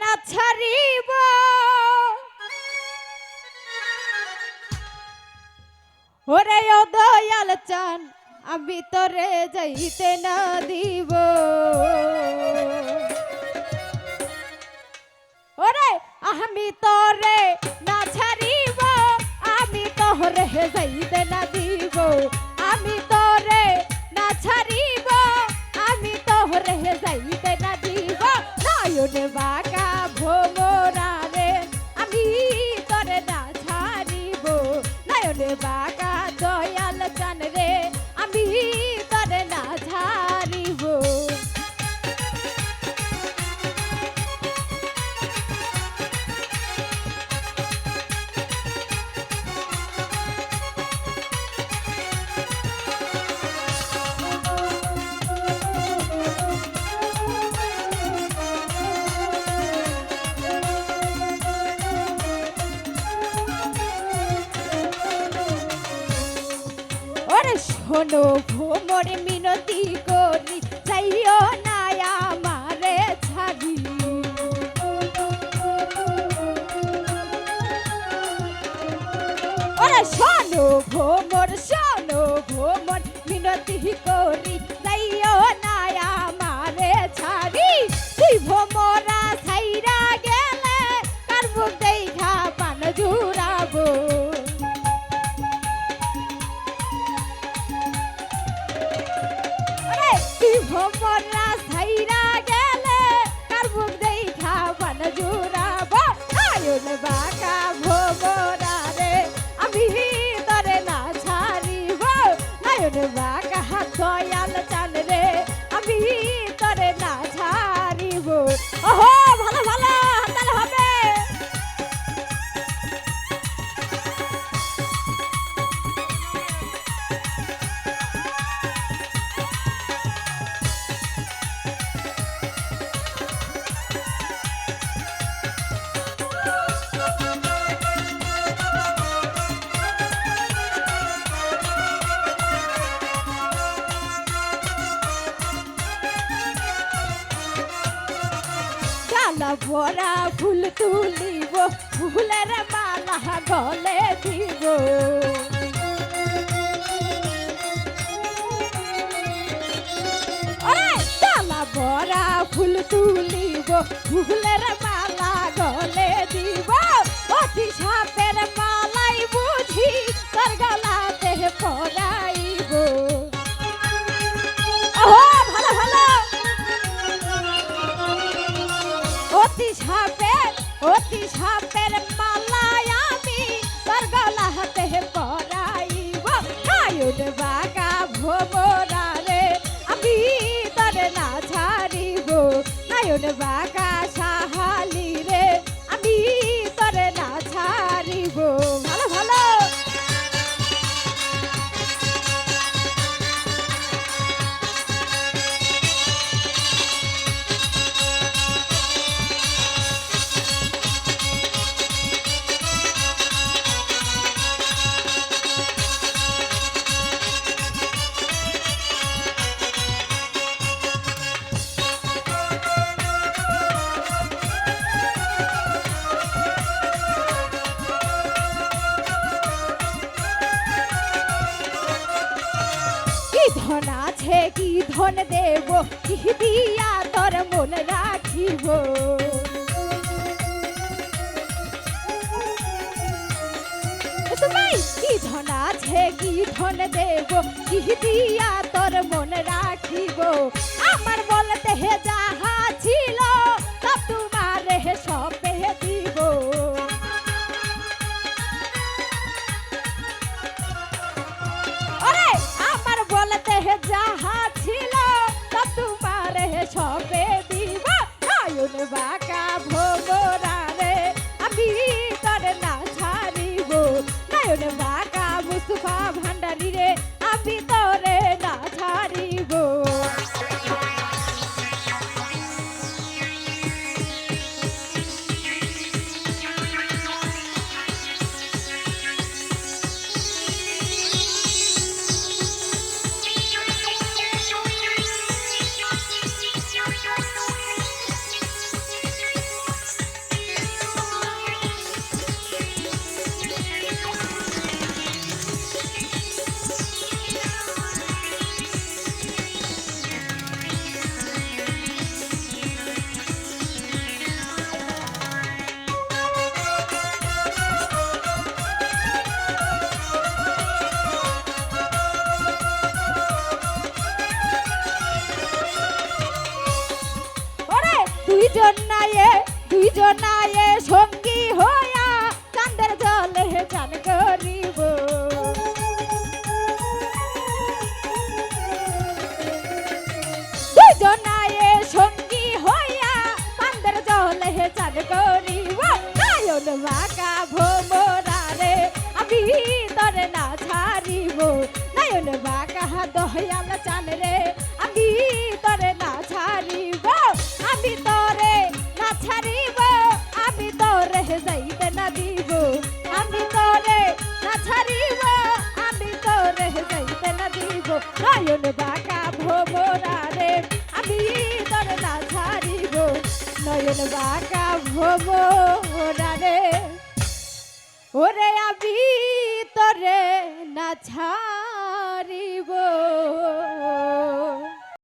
না ওরে ও দয়াল চান, আমি তোরে যাইতে না দিব। ওরে, আমি তোরে না ছাড়িব, আমি তোরে যাইতে না দিব। আমি তোরে বাঁকা ওরে ঘোমরে মিনতি করি চাইও না আমারে ছাড়ি। ওরে শোনো ঘোমর শোনো ঘোমর মিনতি করি โอ้โห ডালা ভরা ফুল তুলিব ফুলের মালা গলে দিব। ভরা ফুল তুলিব ফুলের অতি সাপের অতি সাপের মালায় আমি তোর গলা রে আমি তোর না ছাড়িব। কায়ুন বাগা ধন আছে কি ধন দেব? কি দিয়া তোর মন রাখিব? কি ধন আছে কি ধন দেব? কি দিয়া তোর মন রাখিব? আমার বলতে vida. দুইজন নায়ে দুইজন সঙ্গী হইয়া চাঁদের জলে চান করিব। দুইজন নায়ে সঙ্গী হইয়া চাঁদের জলে চান করিব। নয়ন বাঁকা ভোমরারে আমি তরে না ছাড়িব। নয়ন বাঁকা দয়াল চান রে নয়ন বাঁকা ভোমরারে, আমি তোর না ছাড়িব। নয়ন বাঁকা ভোমরারে, ওরে আমি তোরে না ছাড়